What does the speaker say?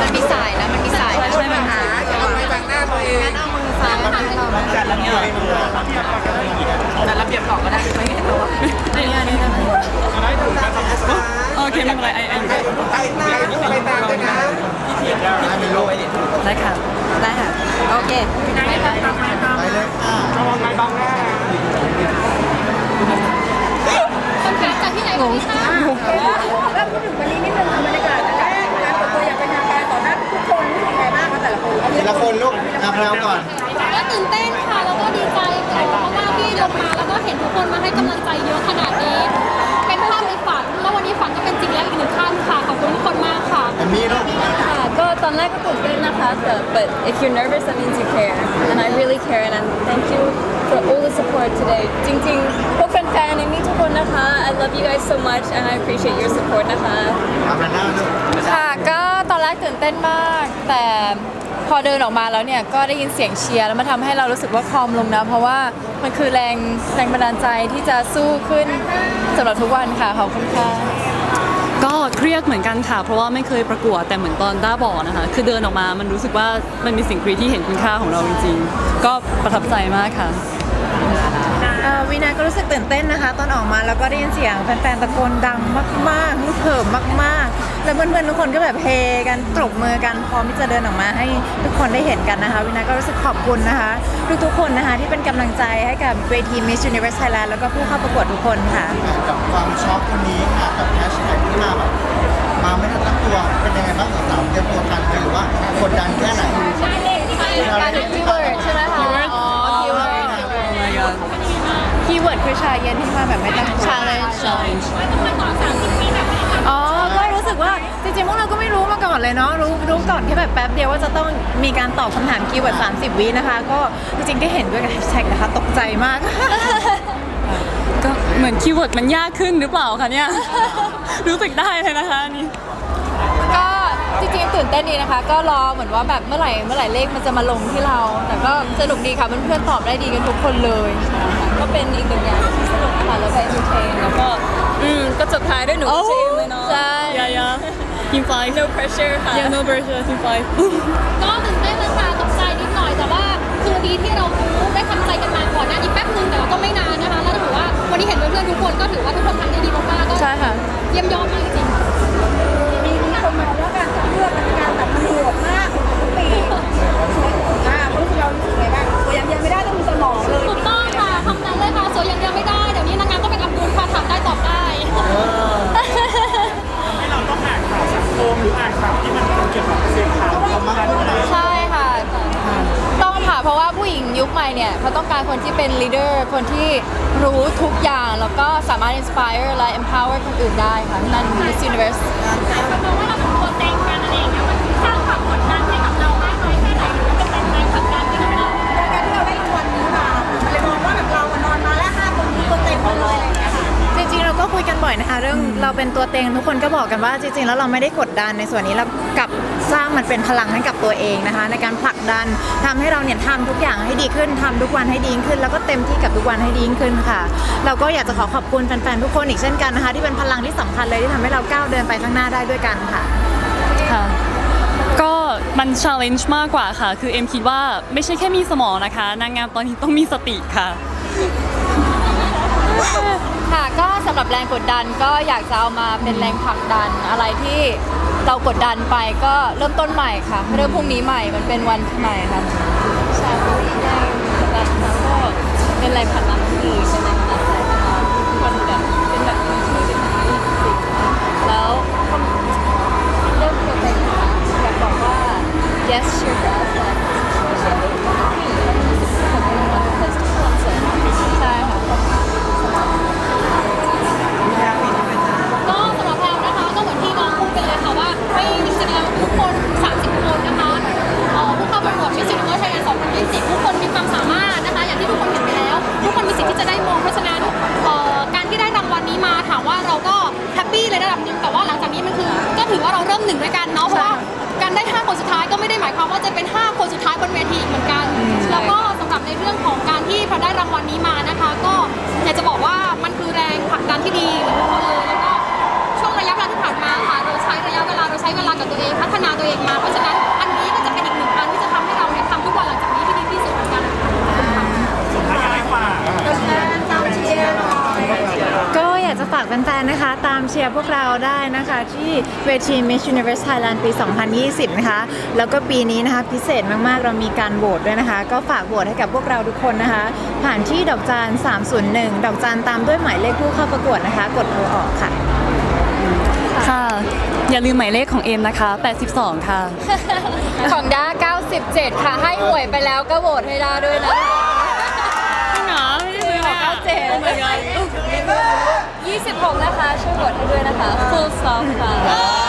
มันมีสายนะ มันมีสายนะใช่ไหมคะเอาไม้บังหน้าตัวเองงั้นเอามือซ้ายมาให้เราจัดระเบียบแต่ระเบียบก่อนก็ได้ไม่เห็นตัวอันนี้อันนี้โอเคไม่เป็นไรไอไออยู่ได้ไปหน้าไปตามกันนะได้ค่ะได้ค่ะโอเคไปเลยค่ะระวังไม้บังหน้าคนแฟนจากที่ไหนงงแล้วพูดถึงวันนี้นิดนึงค่ะบร ละคนลูกอาพราวก่อน ก็ตื่นเต้นค่ะ แล้วก็ดีใจค่ะเพราะว่าที่ลงมาแล้วก็เห็นทุกคนมาให้กำลังใจเยอะขนาดนี้ เป็นภาพในฝัน แล้ววันนี้ฝันก็เป็นจริงแล้วอีกหนึ่งขั้นค่ะ ขอบคุณทุกคนมากค่ะแอมมี่ลูก ค่ะก็ตอนแรกก็ตื่นเต้นนะคะแต่ but if you're nervous that means you care and I really care and thank you for all the support today จริงๆพวกแฟนๆในนี้ทุกคนนะคะ I love you guys so much and I appreciate your support นะคะ อาพราวหน้าลูก ค่ะก็ตอนแรกตื่นเต้นมาก แต่ พอเดินออกมาแล้วเนี่ยก็ได้ยินเสียงเชียร์แล้วมันทำให้เรารู้สึกว่าคลอมลงนะ เพราะว่ามันคือแรงแรงบันดาลใจที่จะสู้ขึ้นสำหรับทุกวันค่ะขอบคุณค่ะก็เครียดเหมือนกันค่ะ เพราะว่าไม่เคยประกวดแต่เหมือนตอนด้าบอกนะคะ คือเดินออกมามันรู้สึกว่ามันมีสิ่งกรีที่เห็นคุณค่าของเราจริงๆ ก็ประทับใจมากค่ะ วีนาก็รู้สึกตื่นเต้นนะคะ ตอนออกมาแล้วก็ได้ยินเสียงแฟนๆตะโกนดังมากๆฮึกเหิมมากๆ แล้วเพื่อนๆทุกคนก็แบบเฮกันปรบมือกันพร้อมที่จะเดินออกมาให้ทุกคนได้เห็นกันนะคะวีนาก็รู้สึกขอบคุณนะคะ ทุกๆคนนะคะที่เป็นกำลังใจให้กับเวที Miss Universe Thailand แล้วก็ผู้เข้าประกวดทุกคนค่ะกับความช็อกวันนี้ค่ะกับแฮชแท็กที่มาแบบมาไม่ทันตั้งตัวเป็นยังไงบ้าง อนเลยเนาะรู้รู้ก่อนแค่แบบแป๊บเดียวว่าจะต้องมีการตอบคำถามคีย์เวิร์ด30 วินะคะ ก็จริงๆได้เห็นด้วยกับแฮชแท็กนะคะ ตกใจมาก ก็เหมือนคีย์เวิร์ดมันยากขึ้นหรือเปล่าคะเนี่ย รู้สึกได้เลยนะคะอันนี่ ก็จริงๆตื่นเต้นดีนะคะ ก็รอเหมือนว่าแบบเมื่อไหร่เมื่อไหร่เลขมันจะมาลงที่เรา แต่ก็สนุกดีค่ะเพื่อนๆตอบได้ดีกันทุกคนเลยก็เป็นอีกหนึ่งอย่างที่สนุกค่ะแล้วก็ entertain แล้วก็อืมก็จบท้ายด้วยหนูเชมเลยเนาะใช่ ยายา team five no pressure ค่ะ yeah no pressure team five ก็ตื่นเต้นเลยค่ะตกใจนิดหน่อยแต่ว่าคือดีที่เรารู้ได้ทำใจกันมาก่อนหน้านี้แป๊บนึงแต่ว่าก็ไม่นานนะคะแล้วถือว่าวันนี้เห็นเพื่อนๆทุกคนก็ถือว่าทุกคนทำได้ดีมากๆก็ใช่ค่ะ เยี่ยมยอดมากจริง คนที่เป็น leader คนที่รู้ทุกอย่าง แล้วก็สามารถ inspire และ empower คนอื่นได้ค่ะนั่น Miss Universe เพราะว่าเราเป็นตัวเต็งกันอะไรอย่างเงี้ยมันสร้างความกดดันให้ เป็นตัวเต็งทุกคนก็บอกกันว่าจริงๆ แล้วเราไม่ได้กดดันในส่วนนี้เรากลับสร้างมันเป็นพลังให้กับตัวเองนะคะ ในการผลักดันทำให้เราเนี่ยทำทุกอย่างให้ดีขึ้นทำทุกวันให้ดีขึ้น แล้วก็เต็มที่กับทุกวันให้ดีขึ้นค่ะ เราก็อยากจะขอขอบคุณแฟนๆทุกคนอีกเช่นกันนะคะ ที่เป็นพลังที่สำคัญเลยที่ทำให้เราก้าวเดินไปข้างหน้าได้ด้วยกันค่ะค่ะก็มัน challenge มากกว่าค่ะ คือเอ็มคิดว่าไม่ใช่แค่มีสมองนะคะ นางงามตอนนี้ต้องมีสติค่ะ แรงกดดันก็อยากจะเอามาเป็นแรงผลักดันอะไรที่เรากดดันไปก็เริ่มต้นใหม่ค่ะ เริ่มพรุ่งนี้ใหม่มันเป็นวันใหม่ค่ะใช่แรงกดดันแล้วก็เป็นแรงผลักดันที่ดีเป็นแรงผลักดันใจเราทุกคนแบบเป็นแบบมือที่เป็นที่สิแล้วเริ่มตัวเองค่ะอยากบอกว่า yes cheer มหนึ่งด้วยกันเนาะเพราะว่าการได้ 5 คนสุดท้ายก็ไม่ได้หมายความว่าจะเป็น 5 คนสุดท้ายบนเวทีอีกเหมือนกัน แล้วก็สำหรับในเรื่องของการที่พอได้ร เชียร์พวกเราได้นะคะ ที่เวที Miss Universe Thailand ปี 2020 นะคะ แล้วก็ปีนี้นะคะ พิเศษมากๆ เรามีการโหวตด้วยนะคะ ก็ฝากโหวตให้กับพวกเราทุกคนนะคะ ผ่านที่ดอกจาน 301 ดอกจานตามด้วยหมายเลขผู้เข้าประกวดนะคะ กดโทรออกค่ะ ค่ะ อย่าลืมหมายเลขของเอมนะคะ 82 ค่ะ ของด้า97 ค่ะ ให้หวยไปแล้วก็โหวตให้ด้าด้วยนะคะ นะคะ ช่วยโหวตให้ด้วยนะคะ full stop ค่ะ